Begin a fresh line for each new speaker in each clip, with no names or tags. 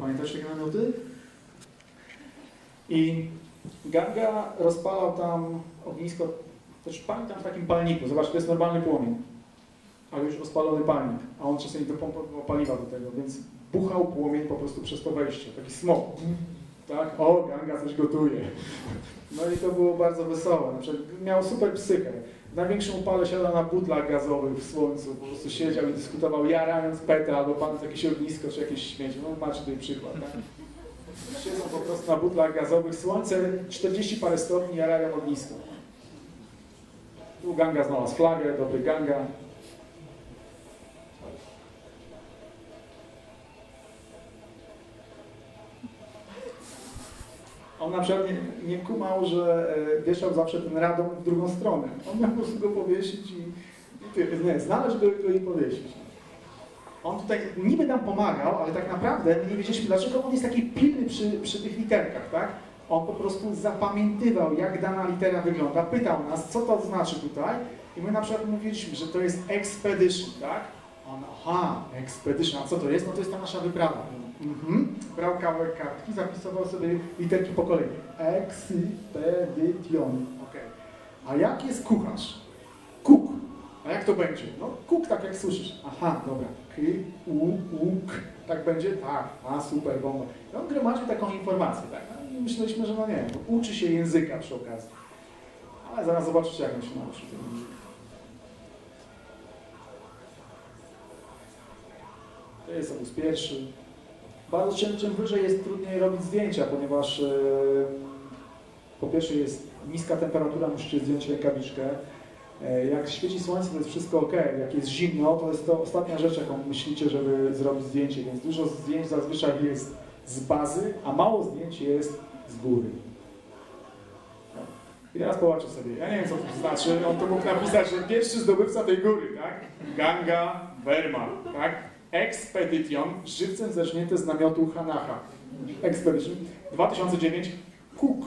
Pamiętacie takie namioty? I Ganga rozpalał tam ognisko, też pali tam w takim palniku. Zobacz, to jest normalny płomień, ale już rozpalony palnik, a on czasami dopompował paliwa do tego, więc buchał płomień po prostu przez to wejście, taki smok. Tak? O, Ganga coś gotuje. No i to było bardzo wesołe. Na przykład miał super psychę. W największym upale siadał na butlach gazowych w słońcu, po prostu siedział i dyskutował, jarając petę albo pan jakieś ognisko czy jakieś śmieci. No macie tutaj przykład, tak? Siedzą po prostu na butlach gazowych, słońce 40 parę stopni, jarają ognisko. Tu Ganga znalazł flagę, dobry Ganga. On na przykład nie, nie kumał, że e, wieszał zawsze ten radom w drugą stronę. On miał po prostu go powiesić i, i nie, znaleźć go, go i powiesić. On tutaj niby nam pomagał, ale tak naprawdę nie wiedzieliśmy, dlaczego on jest taki pilny przy, przy tych literkach, tak? On po prostu zapamiętywał, jak dana litera wygląda, pytał nas, co to znaczy tutaj i my na przykład mówiliśmy, że to jest expedition, tak? On, aha, expedition, a co to jest? No to jest ta nasza wyprawa. Mhm. Brał kawałek kartki, zapisywał sobie literki po kolei. Expedition. Okay. A jak jest kucharz? Kuk. A jak to będzie? No kuk, tak jak słyszysz. Aha, dobra. K, u, u, k. Tak będzie? Tak. A, super, bomba. I on gromadził taką informację, tak? No i myśleliśmy, że no nie, uczy się języka przy okazji. Ale zaraz zobaczycie, jak on się nauczy tego języka. To jest obóz pierwszy. Bardzo czym, czym wyżej jest trudniej robić zdjęcia, ponieważ e, po pierwsze jest niska temperatura, musicie zdjąć rękawiczkę. E, jak świeci słońce, to jest wszystko ok. Jak jest zimno, to jest to ostatnia rzecz, jaką myślicie, żeby zrobić zdjęcie. Więc dużo zdjęć zazwyczaj jest z bazy, a mało zdjęć jest z góry. I teraz popatrzcie sobie. Ja nie wiem, co to znaczy. On to mógł napisać, że pierwszy zdobywca tej góry, tak? Ganga Verma, tak? Expedition, żywcem zerznięte z namiotu Hanacha. Expedition 2009 Cook.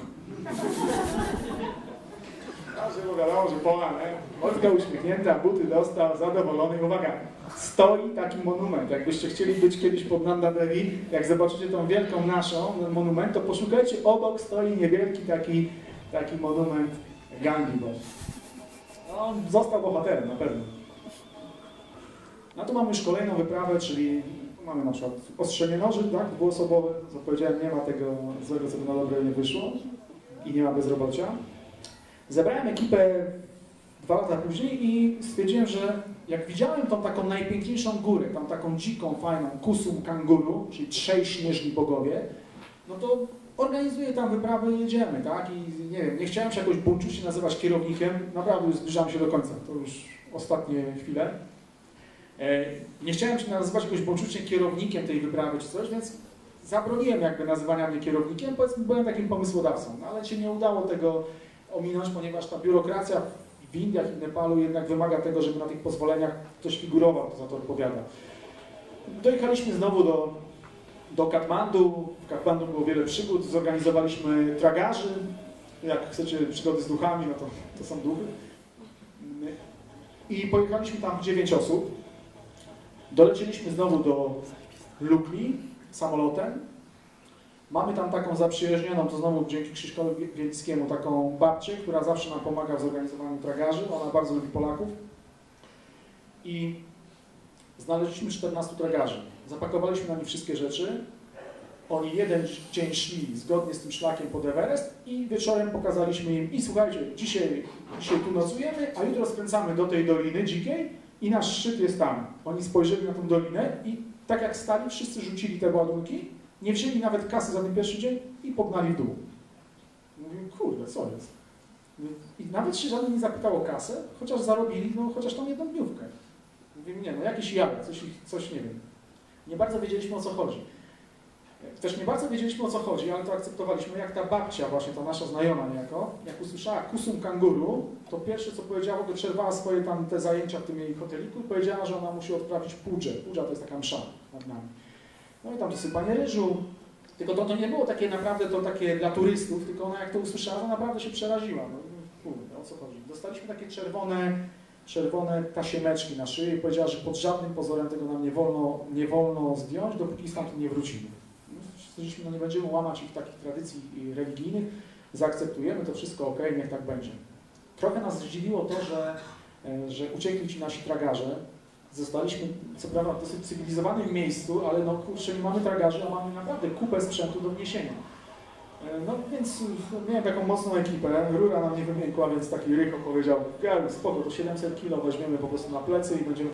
Każdy mu wiadomo, że Pola, nie? Mocno uśmiechnięta, buty dostał, zadowolony. I Uwaga, stoi taki monument. Jakbyście chcieli być kiedyś pod Nanda Devi, jak zobaczycie tą wielką naszą monument, to poszukajcie, obok stoi niewielki taki, taki monument Gangi. Bo on został bohaterem, na pewno. No tu mamy już kolejną wyprawę, czyli mamy na przykład ostrzenie noży, tak, dwuosobowe, co powiedziałem, nie ma tego złego, co by na dobre nie wyszło i nie ma bezrobocia. Zebrałem ekipę dwa lata później i stwierdziłem, że jak widziałem tą taką najpiękniejszą górę, tam taką dziką, fajną, kusum kanguru, czyli trzej śnieżni bogowie, no to organizuję tam wyprawę i jedziemy, tak? I nie wiem, nie chciałem się jakoś bunczucznie nazywać kierownikiem, naprawdę już zbliżam się do końca, to już ostatnie chwile. E, Nie chciałem się nazywać jakoś bunczucznie kierownikiem tej wyprawy czy coś, więc zabroniłem jakby nazywania mnie kierownikiem, powiedzmy byłem takim pomysłodawcą, no ale się nie udało tego ominąć, ponieważ ta biurokracja w Indiach i Nepalu jednak wymaga tego, żeby na tych pozwoleniach ktoś figurował, kto za to odpowiada. Dojechaliśmy znowu do, do Katmandu. W Katmandu było wiele przygód. Zorganizowaliśmy tragarzy. Jak chcecie przygody z duchami, no to, to są duchy. I pojechaliśmy tam 9 osób. Dolecieliśmy znowu do Lukli samolotem. Mamy tam taką zaprzyjaźnioną, to znowu dzięki Krzysztofowi Wielickiemu, taką babcię, która zawsze nam pomaga w zorganizowaniu tragarzy. Ona bardzo lubi Polaków. I znaleźliśmy 14 tragarzy. Zapakowaliśmy na nich wszystkie rzeczy. Oni jeden dzień szli zgodnie z tym szlakiem pod Everest i wieczorem pokazaliśmy im i słuchajcie, dzisiaj, dzisiaj tu nocujemy, a jutro skręcamy do tej doliny dzikiej i nasz szczyt jest tam. Oni spojrzeli na tą dolinę i tak jak stali, wszyscy rzucili te ładunki, nie wzięli nawet kasy za ten pierwszy dzień i pognali w dół. Mówię, kurde, co jest? I nawet się żaden nie zapytał o kasę, chociaż zarobili, no chociaż tą jedną dniówkę. Mówię, nie, no jakieś jaja, coś, coś nie wiem. Nie bardzo wiedzieliśmy o co chodzi. Też nie bardzo wiedzieliśmy o co chodzi, ale to akceptowaliśmy, jak ta babcia, właśnie ta nasza znajoma niejako, jak usłyszała kusum kanguru, to pierwsze co powiedziała, to przerwała swoje tam te zajęcia w tym jej hoteliku i powiedziała, że ona musi odprawić pudżę. Pudża to jest taka msza nad nami. No i tam dosypanie ryżu. Tylko to, to nie było takie naprawdę to takie dla turystów, tylko ona jak to usłyszała, to naprawdę się przeraziła. No, kurde, o co chodzi? Dostaliśmy takie czerwone, czerwone tasiemeczki na szyi i powiedziała, że pod żadnym pozorem tego nam nie wolno, nie wolno zdjąć, dopóki stamtąd nie wrócimy. Stwierdziliśmy, no nie będziemy łamać ich takich tradycji religijnych, zaakceptujemy to wszystko, ok, niech tak będzie. Trochę nas zdziwiło to, że, e, że uciekli ci nasi tragarze. Zostaliśmy, co prawda, w dosyć cywilizowanym miejscu, ale no kurczę, nie mamy tragarzy, a mamy naprawdę kupę sprzętu do wniesienia. E, No więc no, miałem taką mocną ekipę, rura nam nie wymiękła, więc taki Ryko powiedział, spoko, to 700 kg weźmiemy po prostu na plecy i będziemy